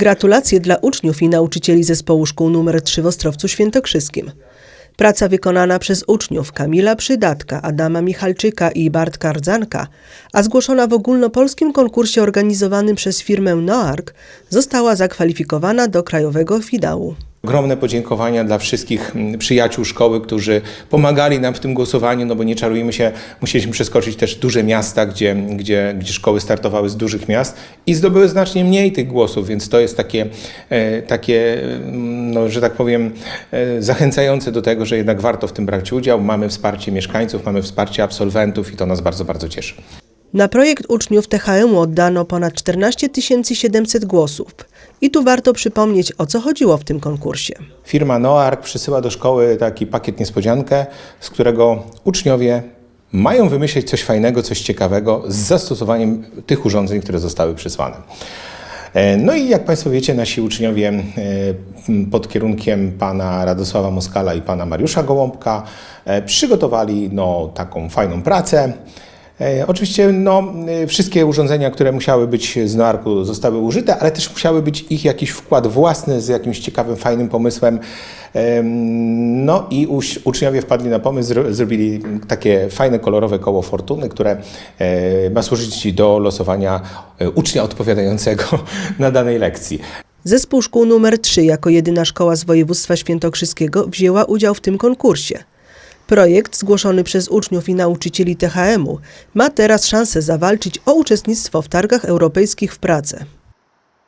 Gratulacje dla uczniów i nauczycieli zespołu szkół nr 3 w Ostrowcu Świętokrzyskim. Praca wykonana przez uczniów Kamila Przydatka, Adama Michalczyka i Bartka Rdzanka, a zgłoszona w ogólnopolskim konkursie organizowanym przez firmę Noark, została zakwalifikowana do krajowego finału. Ogromne podziękowania dla wszystkich mm, przyjaciół szkoły, którzy pomagali nam w tym głosowaniu, no bo nie czarujmy się, musieliśmy przeskoczyć też duże miasta, gdzie, gdzie, gdzie szkoły startowały z dużych miast i zdobyły znacznie mniej tych głosów, więc to jest takie, e, takie mm, no, że tak powiem, e, zachęcające do tego, że jednak warto w tym brać udział. Mamy wsparcie mieszkańców, mamy wsparcie absolwentów i to nas bardzo, bardzo cieszy. Na projekt uczniów THM oddano ponad 14 700 głosów. I tu warto przypomnieć, o co chodziło w tym konkursie. Firma Noark przysyła do szkoły taki pakiet niespodziankę, z którego uczniowie mają wymyślić coś fajnego, coś ciekawego z zastosowaniem tych urządzeń, które zostały przysłane. E, No i jak Państwo wiecie, nasi uczniowie e, pod kierunkiem pana Radosława Moskala i pana Mariusza Gołąbka e, przygotowali no, taką fajną pracę. E, Oczywiście no, e, wszystkie urządzenia, które musiały być z Noarku zostały użyte, ale też musiały być ich jakiś wkład własny z jakimś ciekawym, fajnym pomysłem. Em, No i uczniowie wpadli na pomysł, zro- zrobili takie fajne, kolorowe koło fortuny, które e, ma służyć do losowania e, ucznia odpowiadającego na danej lekcji. Zespół szkół nr 3 jako jedyna szkoła z województwa świętokrzyskiego wzięła udział w tym konkursie. Projekt zgłoszony przez uczniów i nauczycieli THM-u ma teraz szansę zawalczyć o uczestnictwo w targach europejskich w Pradze.